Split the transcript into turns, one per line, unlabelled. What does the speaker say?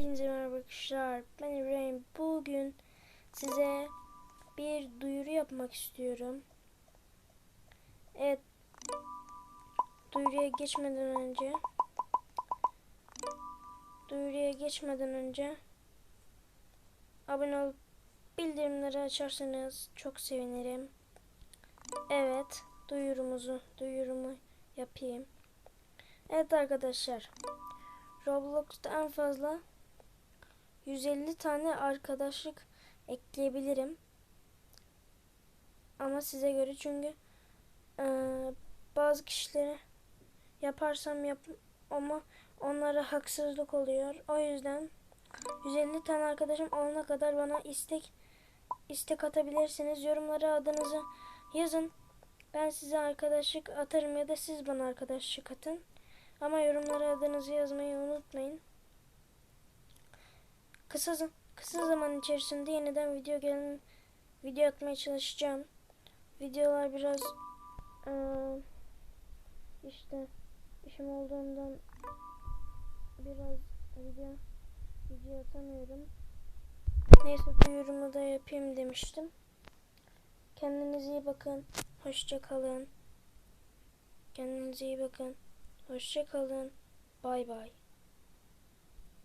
Hepinize merhaba arkadaşlar. Ben İbrahim. Bugün size bir duyuru yapmak istiyorum. Evet. Duyuruya geçmeden önce duyuruya geçmeden önce abone olup bildirimleri açarsanız çok sevinirim. Evet, duyurumuzu, duyurumu yapayım. Evet arkadaşlar. Roblox'ta en fazla 150 tane arkadaşlık ekleyebilirim. Ama size göre çünkü eee, bazı kişilere yaparsam yap ama onlara haksızlık oluyor. O yüzden 150 tane arkadaşım olana kadar bana istek istek atabilirsiniz. Yorumlara adınızı yazın. Ben size arkadaşlık atarım ya da siz bana arkadaşlık atın. Ama yorumlara adınızı yazmayı unutmayın. Kısa kısa zaman içerisinde yeniden video gelen video atmaya çalışacağım. Videolar biraz eee, işte işim olduğundan biraz video video atamıyorum. Neyse duyurumu da yapayım demiştim. Kendinize iyi bakın. Hoşça kalın. Kendinize iyi bakın. Hoşça kalın. Bay bay.